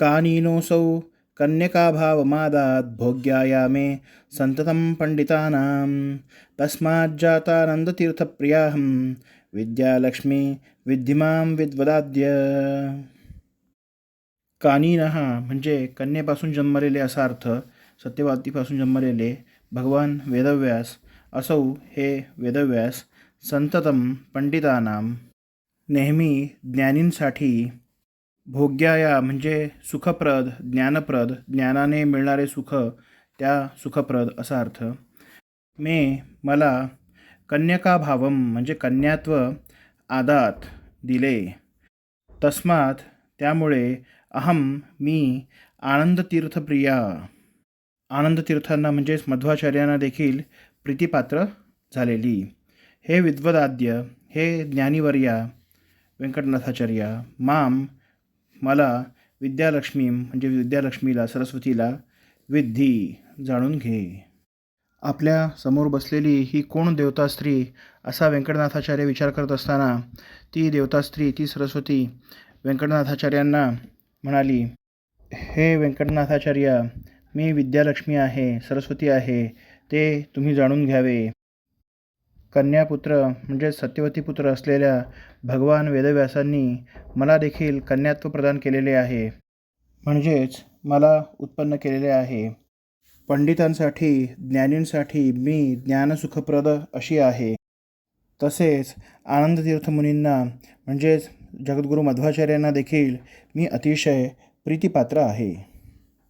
कानीनोऽसौ कन्यकाभावमादात् भोग्याया मे सन्ततं पण्डितानां तस्माज्जातानन्दतीर्थप्रियाहं विद्यालक्ष्मी विद्धिमां विद्वदाद्य। कानीनः म्हणजे कन्येपासून जन्मलेले असा अर्थ सत्यवादीपासून जन्मलेले भगवान वेदव्यास असौ हे वेदव्यास संततम पंडितानां नेहमी ज्ञानींसाठी भोग्याया म्हणजे सुखप्रद ज्ञानप्रद ज्ञानाने मिळणारे सुख त्या सुखप्रद असा अर्थ. मे मला कन्यकाभावम म्हणजे कन्यात्व आदात दिले. तस्मात त्यामुळे अहम मी आनंदतीर्थप्रिया. आनंदतीर्थांना म्हणजेच मध्वाचार्यांना देखील प्रीतिपात्र झालेली. हे विद्वदाद्य हे ज्ञानीवर्या व्यंकटनाथाचार्य माम मला विद्यालक्ष्मी म्हणजे विद्यालक्ष्मीला सरस्वतीला विद्धी जाणून घे. आपल्यासमोर बसलेली ही कोण देवता स्त्री असा व्यंकटनाथाचार्य विचार करत असताना ती देवता स्त्री ती सरस्वती व्यंकटनाथाचार्यांना म्हणाली हे व्यंकटनाथाचार्य मी विद्यालक्ष्मी आहे सरस्वती आहे ते तुम्ही जाणून घ्यावे. कन्यापुत्र म्हणजे सत्यवती पुत्र असलेल्या भगवान वेदव्यासांनी मला देखील कन्यात्व प्रदान केलेले आहे. म्हणजेच मला उत्पन्न केलेले आहे. पंडितांसाठी ज्ञानींसाठी मी ज्ञानसुखप्रद अशी आहे. तसेच आनंदतीर्थमुनींना म्हणजेच जगद्गुरू मध्वाचार्यांना देखील मी अतिशय प्रीतिपात्र आहे.